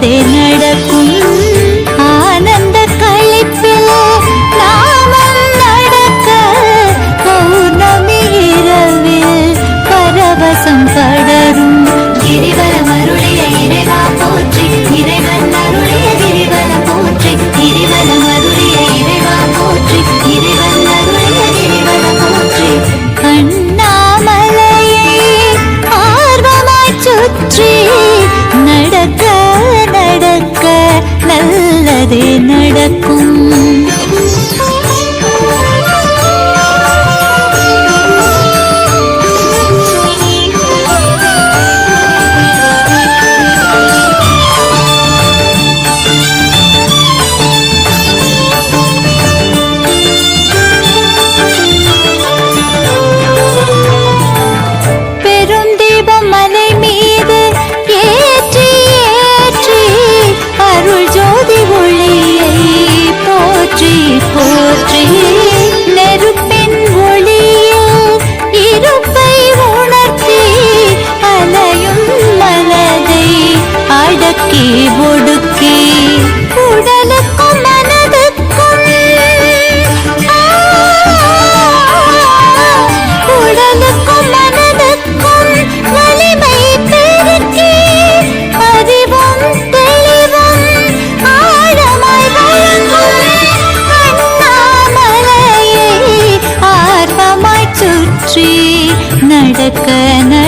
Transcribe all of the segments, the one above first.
cadena. ஒடுக்கி ஒடுக்கி. உடலுக்கும் மனதுக்கும். உடலுக்கும் மனதுக்கும் வலிமை பெருக்கி. அறிவும் தெளிவும் ஆழமாய் நடக்க நட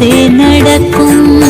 நல்லதே நடக்கும்.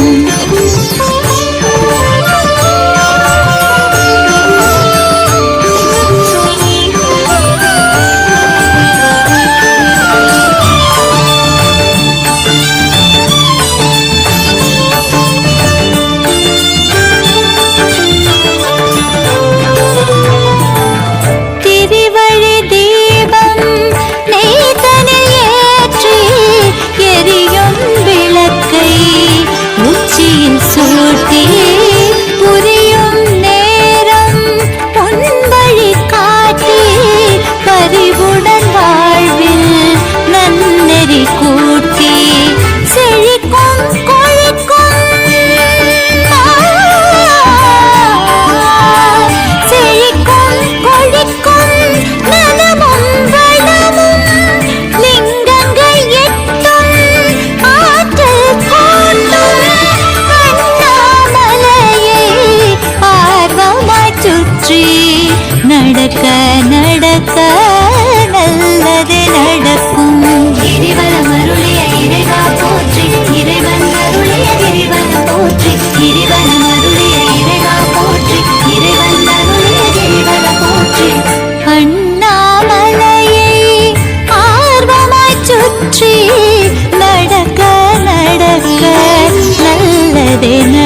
நல்லதே